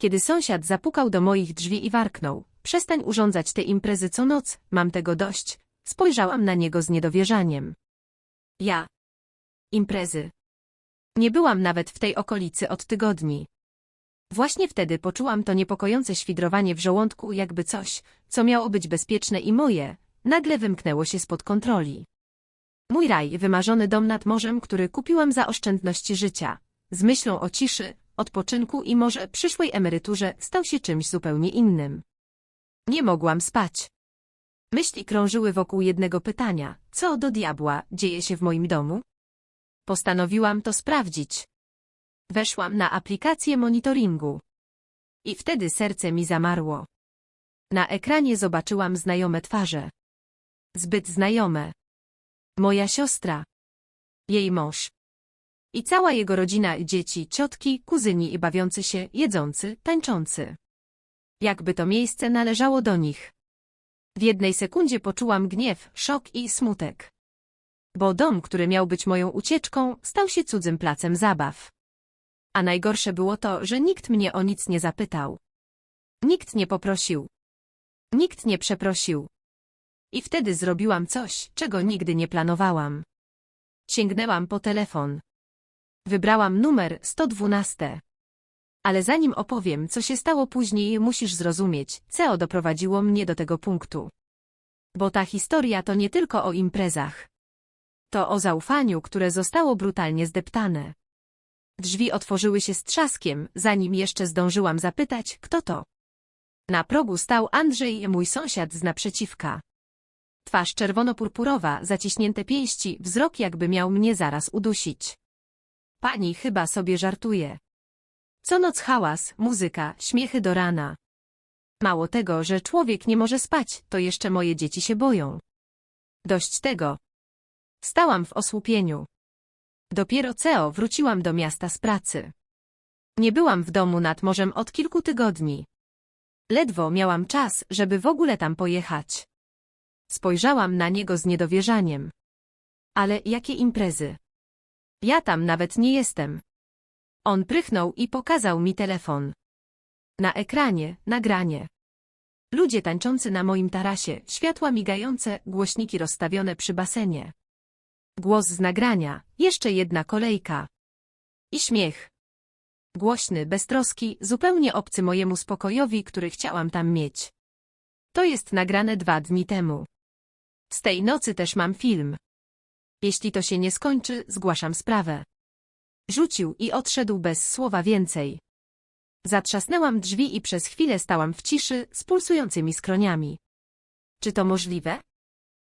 Kiedy sąsiad zapukał do moich drzwi i warknął, przestań urządzać te imprezy co noc, mam tego dość, spojrzałam na niego z niedowierzaniem. Ja. Imprezy. Nie byłam nawet w tej okolicy od tygodni. Właśnie wtedy poczułam to niepokojące świdrowanie w żołądku, jakby coś, co miało być bezpieczne i moje, nagle wymknęło się spod kontroli. Mój raj, wymarzony dom nad morzem, który kupiłam za oszczędności życia, z myślą o ciszy, odpoczynku i może przyszłej emeryturze, stał się czymś zupełnie innym. Nie mogłam spać. Myśli krążyły wokół jednego pytania, co do diabła dzieje się w moim domu? Postanowiłam to sprawdzić. Weszłam na aplikację monitoringu. I wtedy serce mi zamarło. Na ekranie zobaczyłam znajome twarze. Zbyt znajome. Moja siostra. Jej mąż. I cała jego rodzina, dzieci, ciotki, kuzyni i bawiący się, jedzący, tańczący. Jakby to miejsce należało do nich. W jednej sekundzie poczułam gniew, szok i smutek. Bo dom, który miał być moją ucieczką, stał się cudzym placem zabaw. A najgorsze było to, że nikt mnie o nic nie zapytał. Nikt nie poprosił. Nikt nie przeprosił. I wtedy zrobiłam coś, czego nigdy nie planowałam. Sięgnęłam po telefon. Wybrałam numer 112. Ale zanim opowiem, co się stało później, musisz zrozumieć, co doprowadziło mnie do tego punktu. Bo ta historia to nie tylko o imprezach. To o zaufaniu, które zostało brutalnie zdeptane. Drzwi otworzyły się z trzaskiem, zanim jeszcze zdążyłam zapytać, kto to. Na progu stał Andrzej, mój sąsiad z naprzeciwka. Twarz czerwono-purpurowa, zaciśnięte pięści, wzrok jakby miał mnie zaraz udusić. Pani chyba sobie żartuje. Co noc hałas, muzyka, śmiechy do rana. Mało tego, że człowiek nie może spać, to jeszcze moje dzieci się boją. Dość tego. Stałam w osłupieniu. Dopiero CEO wróciłam do miasta z pracy. Nie byłam w domu nad morzem od kilku tygodni. Ledwo miałam czas, żeby w ogóle tam pojechać. Spojrzałam na niego z niedowierzaniem. Ale jakie imprezy? Ja tam nawet nie jestem. On prychnął i pokazał mi telefon. Na ekranie, nagranie. Ludzie tańczący na moim tarasie, światła migające, głośniki rozstawione przy basenie. Głos z nagrania, jeszcze jedna kolejka. I śmiech. Głośny, beztroski, zupełnie obcy mojemu spokojowi, który chciałam tam mieć. To jest nagrane dwa dni temu. Z tej nocy też mam film. Jeśli to się nie skończy, zgłaszam sprawę. Rzucił i odszedł bez słowa więcej. Zatrzasnęłam drzwi i przez chwilę stałam w ciszy z pulsującymi skroniami. Czy to możliwe?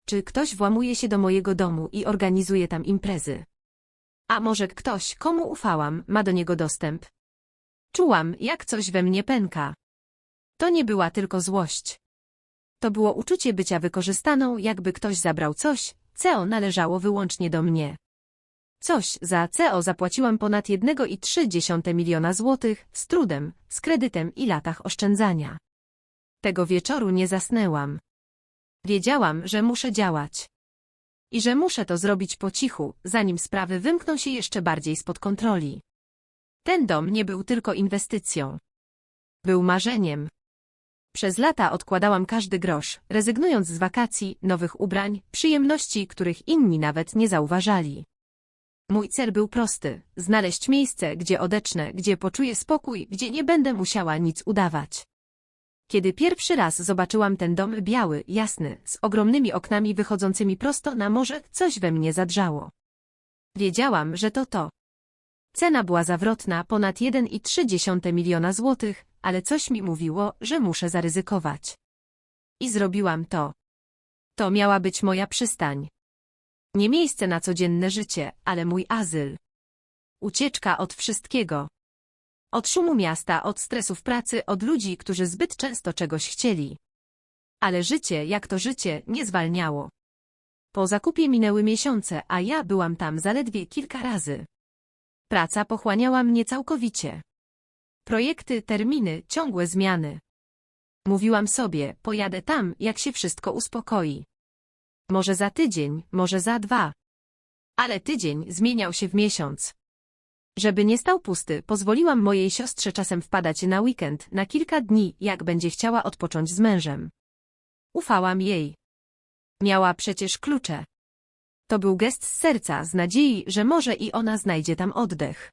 Czy ktoś włamuje się do mojego domu i organizuje tam imprezy? A może ktoś, komu ufałam, ma do niego dostęp? Czułam, jak coś we mnie pęka. To nie była tylko złość. To było uczucie bycia wykorzystaną, jakby ktoś zabrał coś, co należało wyłącznie do mnie. Coś za CO zapłaciłam ponad 1,3 miliona złotych, z trudem, z kredytem i latach oszczędzania. Tego wieczoru nie zasnęłam. Wiedziałam, że muszę działać. I że muszę to zrobić po cichu, zanim sprawy wymkną się jeszcze bardziej spod kontroli. Ten dom nie był tylko inwestycją. Był marzeniem. Przez lata odkładałam każdy grosz, rezygnując z wakacji, nowych ubrań, przyjemności, których inni nawet nie zauważali. Mój cel był prosty – znaleźć miejsce, gdzie odecznę, gdzie poczuję spokój, gdzie nie będę musiała nic udawać. Kiedy pierwszy raz zobaczyłam ten dom biały, jasny, z ogromnymi oknami wychodzącymi prosto na morze, coś we mnie zadrżało. Wiedziałam, że to to. Cena była zawrotna, ponad 1,3 miliona złotych, ale coś mi mówiło, że muszę zaryzykować. I zrobiłam to. To miała być moja przystań. Nie miejsce na codzienne życie, ale mój azyl. Ucieczka od wszystkiego. Od szumu miasta, od stresów pracy, od ludzi, którzy zbyt często czegoś chcieli. Ale życie, jak to życie, nie zwalniało. Po zakupie minęły miesiące, a ja byłam tam zaledwie kilka razy. Praca pochłaniała mnie całkowicie. Projekty, terminy, ciągłe zmiany. Mówiłam sobie, pojadę tam, jak się wszystko uspokoi. Może za tydzień, może za dwa. Ale tydzień zmieniał się w miesiąc. Żeby nie stał pusty, pozwoliłam mojej siostrze czasem wpadać na weekend, na kilka dni, jak będzie chciała odpocząć z mężem. Ufałam jej. Miała przecież klucze. To był gest z serca, z nadziei, że może i ona znajdzie tam oddech.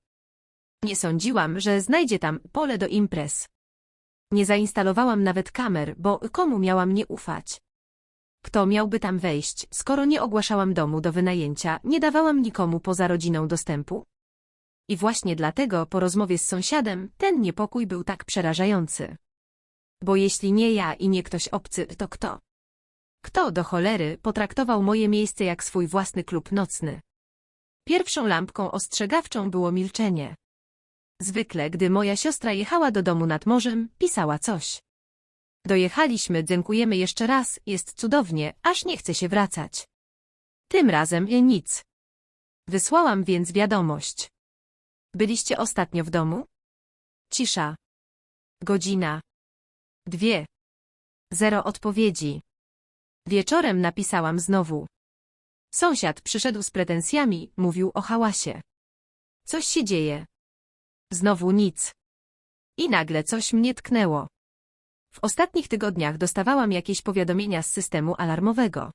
Nie sądziłam, że znajdzie tam pole do imprez. Nie zainstalowałam nawet kamer, bo komu miałam nie ufać? Kto miałby tam wejść, skoro nie ogłaszałam domu do wynajęcia, nie dawałam nikomu poza rodziną dostępu? I właśnie dlatego po rozmowie z sąsiadem ten niepokój był tak przerażający. Bo jeśli nie ja i nie ktoś obcy, to kto? Kto do cholery potraktował moje miejsce jak swój własny klub nocny? Pierwszą lampką ostrzegawczą było milczenie. Zwykle, gdy moja siostra jechała do domu nad morzem, pisała coś. Dojechaliśmy, dziękujemy jeszcze raz, jest cudownie, aż nie chce się wracać. Tym razem nic. Wysłałam więc wiadomość. Byliście ostatnio w domu? Cisza. Godzina. Dwie. Zero odpowiedzi. Wieczorem napisałam znowu. Sąsiad przyszedł z pretensjami, mówił o hałasie. Coś się dzieje. Znowu nic. I nagle coś mnie tknęło. W ostatnich tygodniach dostawałam jakieś powiadomienia z systemu alarmowego.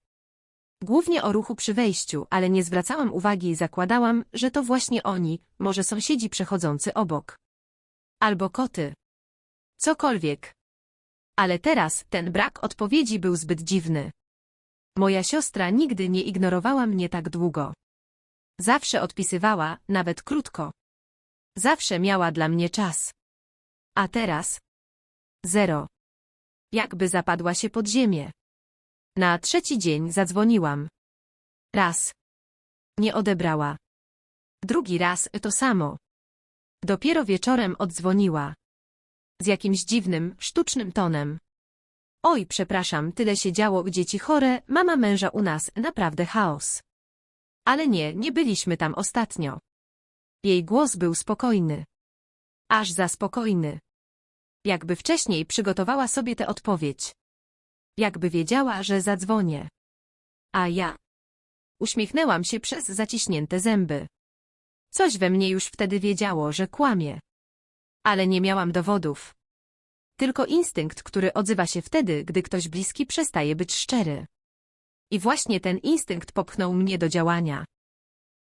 Głównie o ruchu przy wejściu, ale nie zwracałam uwagi i zakładałam, że to właśnie oni, może sąsiedzi przechodzący obok. Albo koty. Cokolwiek. Ale teraz ten brak odpowiedzi był zbyt dziwny. Moja siostra nigdy nie ignorowała mnie tak długo. Zawsze odpisywała, nawet krótko. Zawsze miała dla mnie czas. A teraz? Zero. Jakby zapadła się pod ziemię. Na trzeci dzień zadzwoniłam. Raz. Nie odebrała. Drugi raz to samo. Dopiero wieczorem oddzwoniła. Z jakimś dziwnym, sztucznym tonem. Oj, przepraszam, tyle się działo, dzieci chore, mama męża u nas, naprawdę chaos. Ale nie, nie byliśmy tam ostatnio. Jej głos był spokojny. Aż za spokojny. Jakby wcześniej przygotowała sobie tę odpowiedź. Jakby wiedziała, że zadzwonię. A ja. Uśmiechnęłam się przez zaciśnięte zęby. Coś we mnie już wtedy wiedziało, że kłamie. Ale nie miałam dowodów. Tylko instynkt, który odzywa się wtedy, gdy ktoś bliski przestaje być szczery. I właśnie ten instynkt popchnął mnie do działania.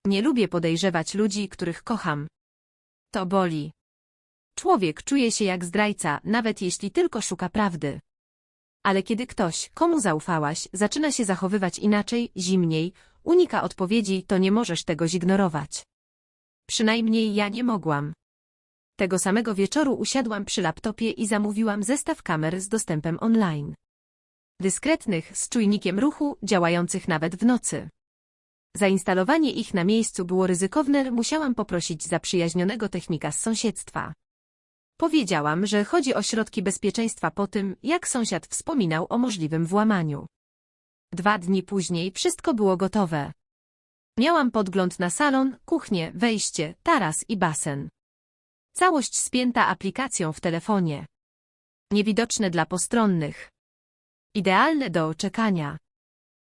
Nie lubię podejrzewać ludzi, których kocham. To boli. Człowiek czuje się jak zdrajca, nawet jeśli tylko szuka prawdy. Ale kiedy ktoś, komu zaufałaś, zaczyna się zachowywać inaczej, zimniej, unika odpowiedzi, to nie możesz tego zignorować. Przynajmniej ja nie mogłam. Tego samego wieczoru usiadłam przy laptopie i zamówiłam zestaw kamer z dostępem online. Dyskretnych, z czujnikiem ruchu, działających nawet w nocy. Zainstalowanie ich na miejscu było ryzykowne, musiałam poprosić zaprzyjaźnionego technika z sąsiedztwa. Powiedziałam, że chodzi o środki bezpieczeństwa po tym, jak sąsiad wspominał o możliwym włamaniu. Dwa dni później wszystko było gotowe. Miałam podgląd na salon, kuchnię, wejście, taras i basen. Całość spięta aplikacją w telefonie. Niewidoczne dla postronnych. Idealne do czekania.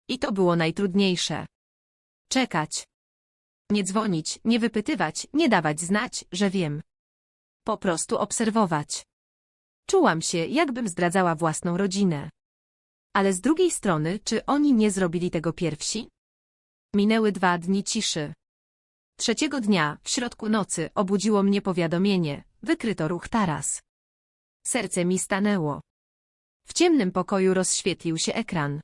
I to było najtrudniejsze. Czekać. Nie dzwonić, nie wypytywać, nie dawać znać, że wiem. Po prostu obserwować. Czułam się, jakbym zdradzała własną rodzinę. Ale z drugiej strony, czy oni nie zrobili tego pierwsi? Minęły dwa dni ciszy. Trzeciego dnia, w środku nocy, obudziło mnie powiadomienie. Wykryto ruch taras. Serce mi stanęło. W ciemnym pokoju rozświetlił się ekran.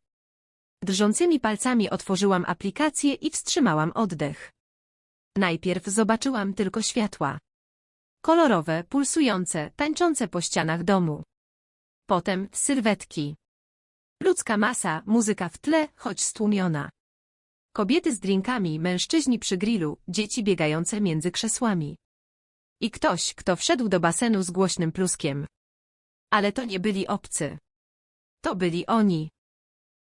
Drżącymi palcami otworzyłam aplikację i wstrzymałam oddech. Najpierw zobaczyłam tylko światła. Kolorowe, pulsujące, tańczące po ścianach domu. Potem sylwetki. Ludzka masa, muzyka w tle, choć stłumiona. Kobiety z drinkami, mężczyźni przy grillu, dzieci biegające między krzesłami. I ktoś, kto wszedł do basenu z głośnym pluskiem. Ale to nie byli obcy. To byli oni.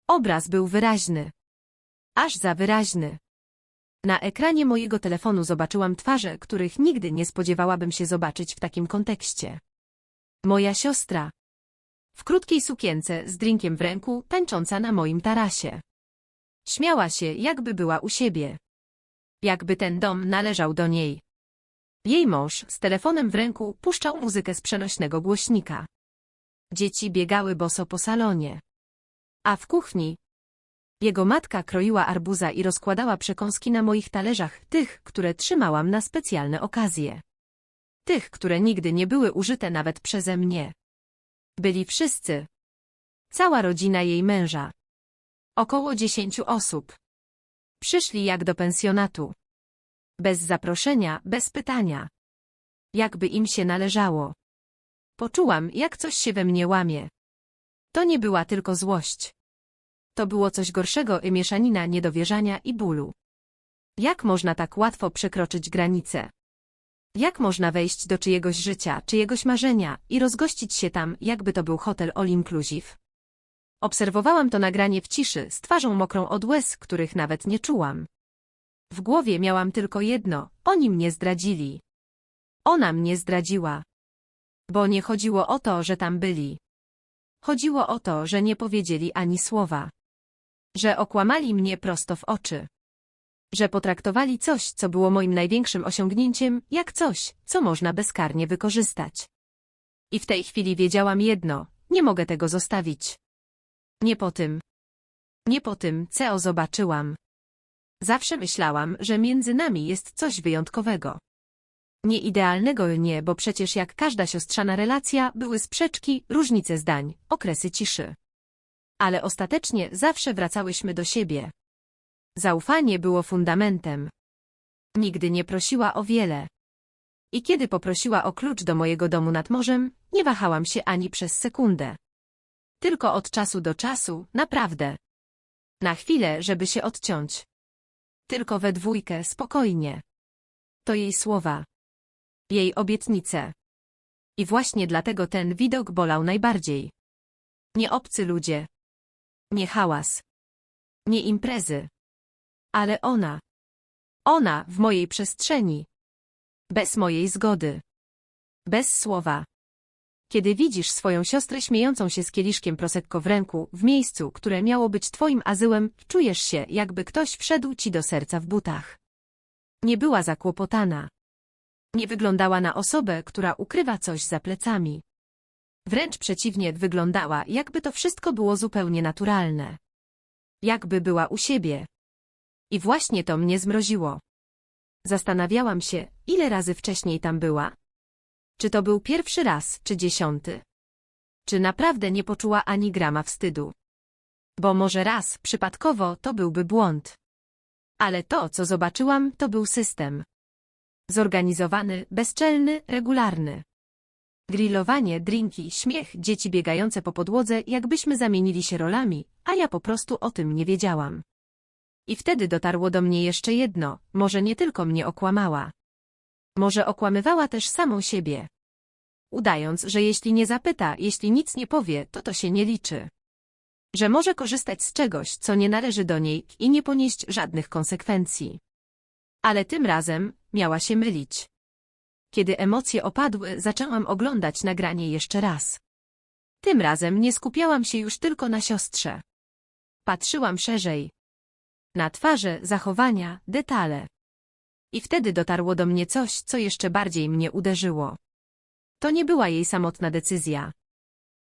Obraz był wyraźny. Aż za wyraźny. Na ekranie mojego telefonu zobaczyłam twarze, których nigdy nie spodziewałabym się zobaczyć w takim kontekście. Moja siostra. W krótkiej sukience, z drinkiem w ręku, tańcząca na moim tarasie. Śmiała się, jakby była u siebie. Jakby ten dom należał do niej. Jej mąż z telefonem w ręku puszczał muzykę z przenośnego głośnika. Dzieci biegały boso po salonie. A w kuchni jego matka kroiła arbuza i rozkładała przekąski na moich talerzach, tych, które trzymałam na specjalne okazje. Tych, które nigdy nie były użyte nawet przeze mnie. Byli wszyscy. Cała rodzina jej męża. Około dziesięciu osób. Przyszli jak do pensjonatu. Bez zaproszenia, bez pytania. Jakby im się należało. Poczułam, jak coś się we mnie łamie. To nie była tylko złość. To było coś gorszego i mieszanina niedowierzania i bólu. Jak można tak łatwo przekroczyć granice? Jak można wejść do czyjegoś życia, czyjegoś marzenia i rozgościć się tam, jakby to był hotel all inclusive? Obserwowałam to nagranie w ciszy, z twarzą mokrą od łez, których nawet nie czułam. W głowie miałam tylko jedno, oni mnie zdradzili. Ona mnie zdradziła. Bo nie chodziło o to, że tam byli. Chodziło o to, że nie powiedzieli ani słowa. Że okłamali mnie prosto w oczy. Że potraktowali coś, co było moim największym osiągnięciem, jak coś, co można bezkarnie wykorzystać. I w tej chwili wiedziałam jedno, nie mogę tego zostawić. Nie po tym. Nie po tym, co zobaczyłam. Zawsze myślałam, że między nami jest coś wyjątkowego. Nie idealnego nie, bo przecież jak każda siostrzana relacja były sprzeczki, różnice zdań, okresy ciszy. Ale ostatecznie zawsze wracałyśmy do siebie. Zaufanie było fundamentem. Nigdy nie prosiła o wiele. I kiedy poprosiła o klucz do mojego domu nad morzem, nie wahałam się ani przez sekundę. Tylko od czasu do czasu, naprawdę. Na chwilę, żeby się odciąć. Tylko we dwójkę, spokojnie. To jej słowa. Jej obietnice. I właśnie dlatego ten widok bolał najbardziej. Nie obcy ludzie. Nie hałas. Nie imprezy. Ale ona. Ona w mojej przestrzeni. Bez mojej zgody. Bez słowa. Kiedy widzisz swoją siostrę śmiejącą się z kieliszkiem prosekko w ręku, w miejscu, które miało być twoim azyłem, czujesz się, jakby ktoś wszedł ci do serca w butach. Nie była zakłopotana. Nie wyglądała na osobę, która ukrywa coś za plecami. Wręcz przeciwnie, wyglądała, jakby to wszystko było zupełnie naturalne. Jakby była u siebie. I właśnie to mnie zmroziło. Zastanawiałam się, ile razy wcześniej tam była. Czy to był pierwszy raz, czy dziesiąty? Czy naprawdę nie poczuła ani grama wstydu? Bo może raz, przypadkowo, to byłby błąd. Ale to, co zobaczyłam, to był system. Zorganizowany, bezczelny, regularny. Grillowanie, drinki, śmiech, dzieci biegające po podłodze, jakbyśmy zamienili się rolami, a ja po prostu o tym nie wiedziałam. I wtedy dotarło do mnie jeszcze jedno, może nie tylko mnie okłamała. Może okłamywała też samą siebie. Udając, że jeśli nie zapyta, jeśli nic nie powie, to to się nie liczy. Że może korzystać z czegoś, co nie należy do niej i nie ponieść żadnych konsekwencji. Ale tym razem miała się mylić. Kiedy emocje opadły, zaczęłam oglądać nagranie jeszcze raz. Tym razem nie skupiałam się już tylko na siostrze. Patrzyłam szerzej. Na twarze, zachowania, detale. I wtedy dotarło do mnie coś, co jeszcze bardziej mnie uderzyło. To nie była jej samotna decyzja.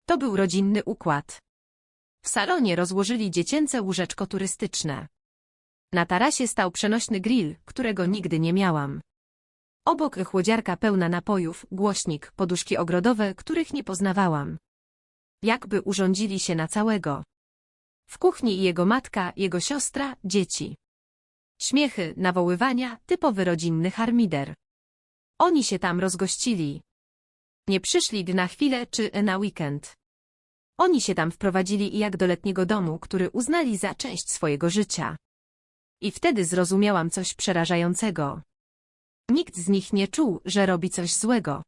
To był rodzinny układ. W salonie rozłożyli dziecięce łóżeczko turystyczne. Na tarasie stał przenośny grill, którego nigdy nie miałam. Obok chłodziarka pełna napojów, głośnik, poduszki ogrodowe, których nie poznawałam. Jakby urządzili się na całego. W kuchni jego matka, jego siostra, dzieci. Śmiechy, nawoływania, typowy rodzinny harmider. Oni się tam rozgościli. Nie przyszli na chwilę czy na weekend. Oni się tam wprowadzili jak do letniego domu, który uznali za część swojego życia. I wtedy zrozumiałam coś przerażającego. Nikt z nich nie czuł, że robi coś złego.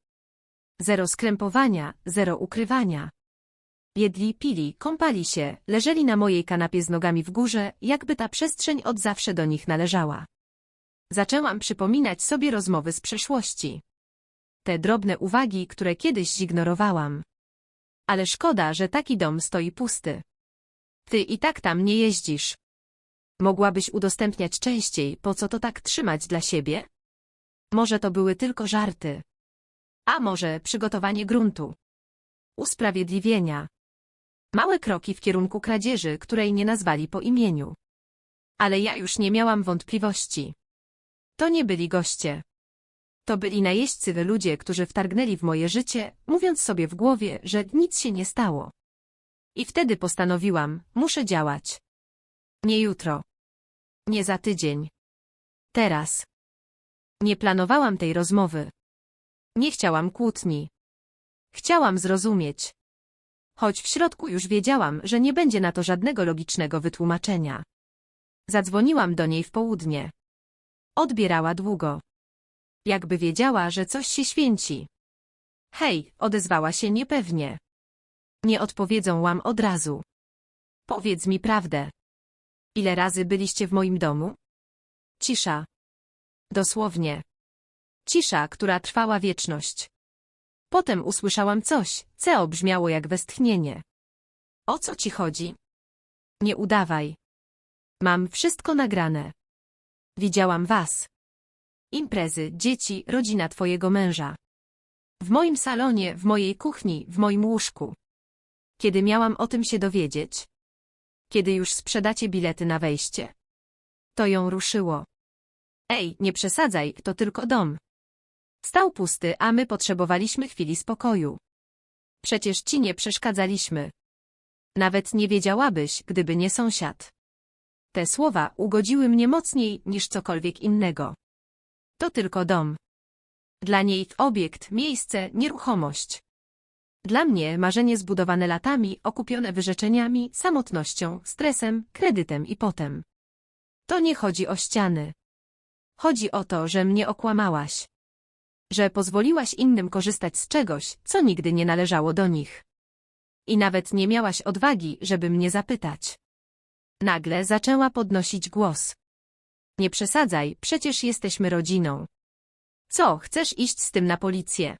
Zero skrępowania, zero ukrywania. Jedli, pili, kąpali się, leżeli na mojej kanapie z nogami w górze, jakby ta przestrzeń od zawsze do nich należała. Zaczęłam przypominać sobie rozmowy z przeszłości. Te drobne uwagi, które kiedyś zignorowałam. Ale szkoda, że taki dom stoi pusty. Ty i tak tam nie jeździsz. Mogłabyś udostępniać częściej, po co to tak trzymać dla siebie? Może to były tylko żarty. A może przygotowanie gruntu. Usprawiedliwienia. Małe kroki w kierunku kradzieży, której nie nazwali po imieniu. Ale ja już nie miałam wątpliwości. To nie byli goście. To byli najeźdźcy ludzie, którzy wtargnęli w moje życie, mówiąc sobie w głowie, że nic się nie stało. I wtedy postanowiłam, muszę działać. Nie jutro. Nie za tydzień. Teraz. Nie planowałam tej rozmowy. Nie chciałam kłótni. Chciałam zrozumieć. Choć w środku już wiedziałam, że nie będzie na to żadnego logicznego wytłumaczenia. Zadzwoniłam do niej w południe. Odbierała długo. Jakby wiedziała, że coś się święci. Hej, odezwała się niepewnie. Nie odpowiedzą łam od razu. Powiedz mi prawdę. Ile razy byliście w moim domu? Cisza. Dosłownie. Cisza, która trwała wieczność. Potem usłyszałam coś, co brzmiało jak westchnienie. O co ci chodzi? Nie udawaj. Mam wszystko nagrane. Widziałam was. Imprezy, dzieci, rodzina twojego męża. W moim salonie, w mojej kuchni, w moim łóżku. Kiedy miałam o tym się dowiedzieć? Kiedy już sprzedacie bilety na wejście. To ją ruszyło. Ej, nie przesadzaj, to tylko dom. Stał pusty, a my potrzebowaliśmy chwili spokoju. Przecież ci nie przeszkadzaliśmy. Nawet nie wiedziałabyś, gdyby nie sąsiad. Te słowa ugodziły mnie mocniej niż cokolwiek innego. To tylko dom. Dla niej obiekt, miejsce, nieruchomość. Dla mnie marzenie zbudowane latami, okupione wyrzeczeniami, samotnością, stresem, kredytem i potem. To nie chodzi o ściany. Chodzi o to, że mnie okłamałaś. Że pozwoliłaś innym korzystać z czegoś, co nigdy nie należało do nich. I nawet nie miałaś odwagi, żeby mnie zapytać. Nagle zaczęła podnosić głos. Nie przesadzaj, przecież jesteśmy rodziną. Co, chcesz iść z tym na policję?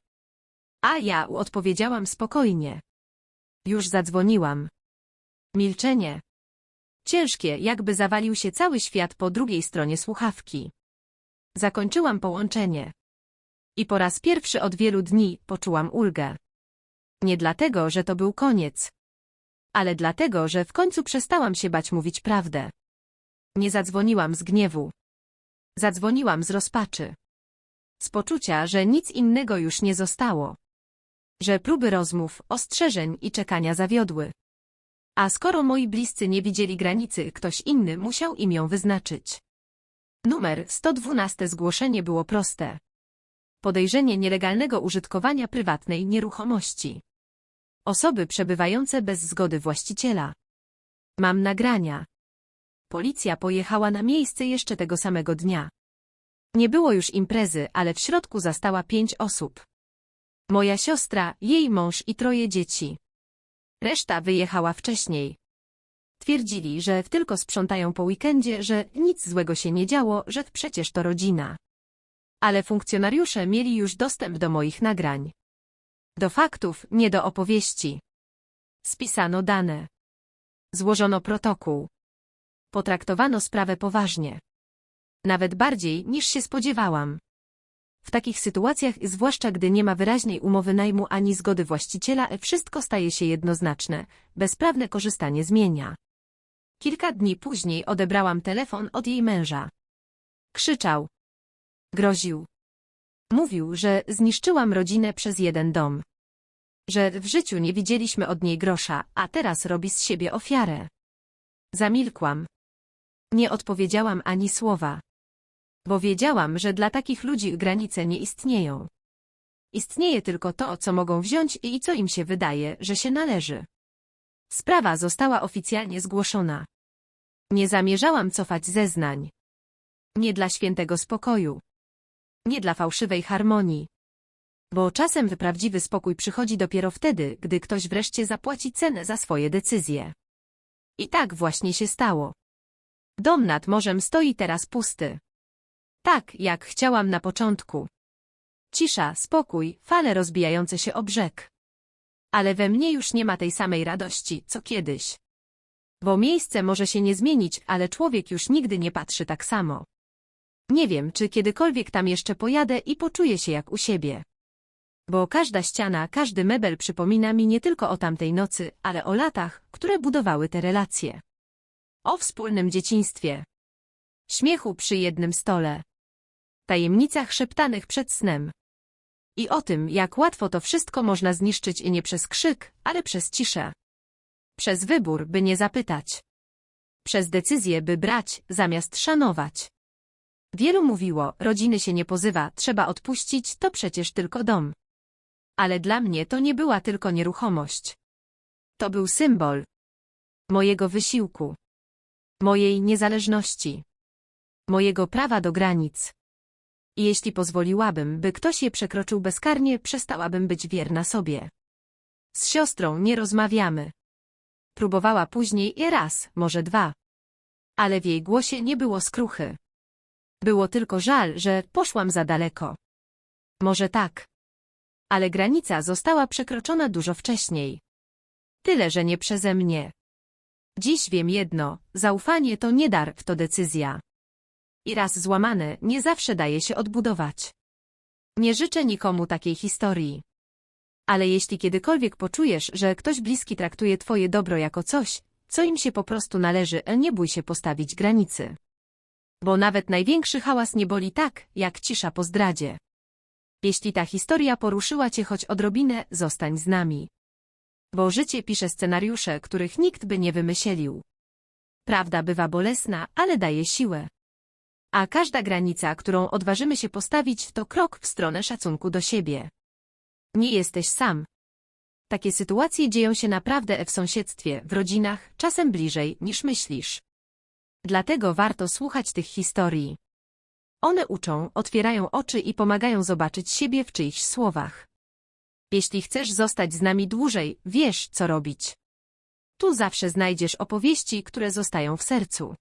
A ja odpowiedziałam spokojnie. Już zadzwoniłam. Milczenie. Ciężkie, jakby zawalił się cały świat po drugiej stronie słuchawki. Zakończyłam połączenie. I po raz pierwszy od wielu dni poczułam ulgę. Nie dlatego, że to był koniec. Ale dlatego, że w końcu przestałam się bać mówić prawdę. Nie zadzwoniłam z gniewu. Zadzwoniłam z rozpaczy. Z poczucia, że nic innego już nie zostało. Że próby rozmów, ostrzeżeń i czekania zawiodły. A skoro moi bliscy nie widzieli granicy, ktoś inny musiał im ją wyznaczyć. Numer 112 zgłoszenie było proste. Podejrzenie nielegalnego użytkowania prywatnej nieruchomości. Osoby przebywające bez zgody właściciela. Mam nagrania. Policja pojechała na miejsce jeszcze tego samego dnia. Nie było już imprezy, ale w środku zastała pięć osób. Moja siostra, jej mąż i troje dzieci. Reszta wyjechała wcześniej. Twierdzili, że tylko sprzątają po weekendzie, że nic złego się nie działo, że przecież to rodzina. Ale funkcjonariusze mieli już dostęp do moich nagrań. Do faktów, nie do opowieści. Spisano dane. Złożono protokół. Potraktowano sprawę poważnie. Nawet bardziej, niż się spodziewałam. W takich sytuacjach, zwłaszcza gdy nie ma wyraźnej umowy najmu ani zgody właściciela, wszystko staje się jednoznaczne. Bezprawne korzystanie zmienia. Kilka dni później odebrałam telefon od jej męża. Krzyczał. Groził. Mówił, że zniszczyłam rodzinę przez jeden dom. Że w życiu nie widzieliśmy od niej grosza, a teraz robi z siebie ofiarę. Zamilkłam. Nie odpowiedziałam ani słowa. Bo wiedziałam, że dla takich ludzi granice nie istnieją. Istnieje tylko to, co mogą wziąć i co im się wydaje, że się należy. Sprawa została oficjalnie zgłoszona. Nie zamierzałam cofać zeznań. Nie dla świętego spokoju. Nie dla fałszywej harmonii. Bo czasem prawdziwy spokój przychodzi dopiero wtedy, gdy ktoś wreszcie zapłaci cenę za swoje decyzje. I tak właśnie się stało. Dom nad morzem stoi teraz pusty. Tak, jak chciałam na początku. Cisza, spokój, fale rozbijające się o brzeg. Ale we mnie już nie ma tej samej radości, co kiedyś. Bo miejsce może się nie zmienić, ale człowiek już nigdy nie patrzy tak samo. Nie wiem, czy kiedykolwiek tam jeszcze pojadę i poczuję się jak u siebie. Bo każda ściana, każdy mebel przypomina mi nie tylko o tamtej nocy, ale o latach, które budowały te relacje. O wspólnym dzieciństwie. Śmiechu przy jednym stole. Tajemnicach szeptanych przed snem. I o tym, jak łatwo to wszystko można zniszczyć i nie przez krzyk, ale przez ciszę. Przez wybór, by nie zapytać. Przez decyzję, by brać, zamiast szanować. Wielu mówiło, rodziny się nie pozywa, trzeba odpuścić, to przecież tylko dom. Ale dla mnie to nie była tylko nieruchomość. To był symbol mojego wysiłku, mojej niezależności, mojego prawa do granic. I jeśli pozwoliłabym, by ktoś je przekroczył bezkarnie, przestałabym być wierna sobie. Z siostrą nie rozmawiamy. Próbowała później i raz, może dwa. Ale w jej głosie nie było skruchy. Było tylko żal, że poszłam za daleko. Może tak. Ale granica została przekroczona dużo wcześniej. Tyle, że nie przeze mnie. Dziś wiem jedno, zaufanie to nie dar, to decyzja. I raz złamane, nie zawsze daje się odbudować. Nie życzę nikomu takiej historii. Ale jeśli kiedykolwiek poczujesz, że ktoś bliski traktuje twoje dobro jako coś, co im się po prostu należy, nie bój się postawić granicy. Bo nawet największy hałas nie boli tak, jak cisza po zdradzie. Jeśli ta historia poruszyła cię choć odrobinę, zostań z nami. Bo życie pisze scenariusze, których nikt by nie wymyślił. Prawda bywa bolesna, ale daje siłę. A każda granica, którą odważymy się postawić, to krok w stronę szacunku do siebie. Nie jesteś sam. Takie sytuacje dzieją się naprawdę w sąsiedztwie, w rodzinach, czasem bliżej niż myślisz. Dlatego warto słuchać tych historii. One uczą, otwierają oczy i pomagają zobaczyć siebie w czyichś słowach. Jeśli chcesz zostać z nami dłużej, wiesz, co robić. Tu zawsze znajdziesz opowieści, które zostają w sercu.